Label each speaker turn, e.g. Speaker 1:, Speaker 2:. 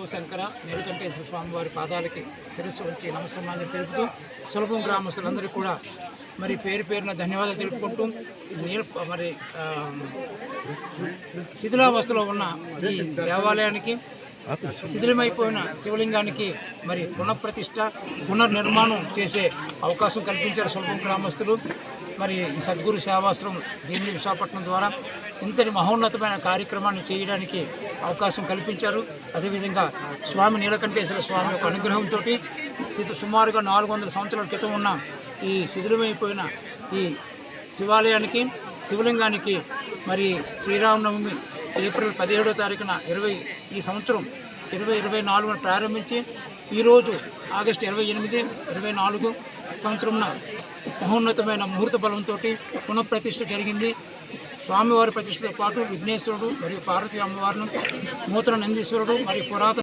Speaker 1: శంభో శంకర నీలకంఠేశ్వర స్వామి వారి పాదాలకి శిరస్సు ఉంచి నమస్కారం తెలుపుతూ సులభం గ్రామస్తులందరికీ కూడా మరి పేరు పేరున ధన్యవాదాలు తెలుపుకుంటూ నీల మరి శిథిలావస్థలో ఉన్న ఈ దేవాలయానికి శిథిలమైపోయిన శివలింగానికి మరి పునఃప్రతిష్ట పునర్నిర్మాణం చేసే అవకాశం కల్పించారు స్వల్పం గ్రామస్తులు. మరి సద్గురు సేవాశ్రమం భీమిలి విశాఖపట్నం ద్వారా ఇంతటి మహోన్నతమైన కార్యక్రమాన్ని చేయడానికి అవకాశం కల్పించారు. అదేవిధంగా స్వామి నీలకంఠేశ్వర స్వామి యొక్క అనుగ్రహంతో సుమారుగా నాలుగు వందల సంవత్సరాల క్రితం ఉన్న ఈ శిథిలమైపోయిన ఈ శివాలయానికి శివలింగానికి మరి శ్రీరామనవమి ఏప్రిల్ పదిహేడో తారీఖున ఇరవై ఈ సంవత్సరం ఇరవై ఇరవై నాలుగున ప్రారంభించి ఈరోజు ఆగస్టు ఇరవై ఎనిమిది ఇరవై నాలుగు సంవత్సరంన మహోన్నతమైన ముహూర్త బలంతో పునఃప్రతిష్ఠ జరిగింది. స్వామివారి ప్రతిష్టతో పాటు విఘ్నేశ్వరుడు మరియు పార్వతీ అమ్మవారిను నూతన నందీశ్వరుడు మరియు పురాతన